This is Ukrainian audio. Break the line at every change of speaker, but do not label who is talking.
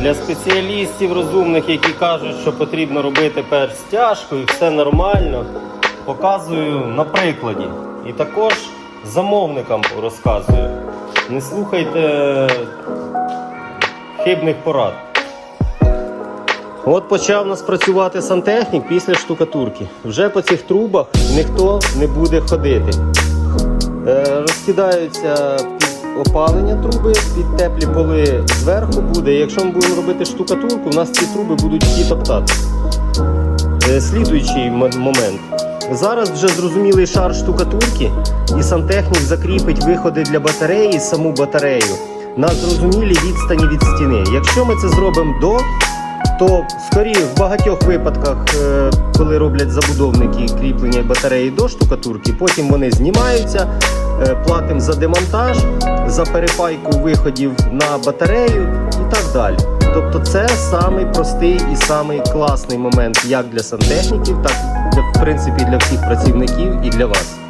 Для спеціалістів розумних, які кажуть, що потрібно робити перш стяжку і все нормально, показую на прикладі. І також замовникам розказую. Не слухайте хибних порад. От почав нас працювати сантехнік після штукатурки. Вже по цих трубах ніхто не буде ходити. Е, розкидаються опалення труби, під теплі поли зверху буде. Якщо ми будемо робити штукатурку, у нас ці труби будуть всі топтати. Е, слідуючий момент. Зараз вже зрозумілий шар штукатурки, і сантехнік закріпить виходи для батареї, саму батарею на зрозумілій відстані від стіни. Якщо ми це зробимо до, то скоріше в багатьох випадках, е, коли роблять забудовники кріплення батареї до штукатурки, потім вони знімаються, платимо за демонтаж, за перепайку виходів на батарею і так далі. Тобто це самий простий і самий класний момент як для сантехніків, так для в принципі для всіх працівників і для вас.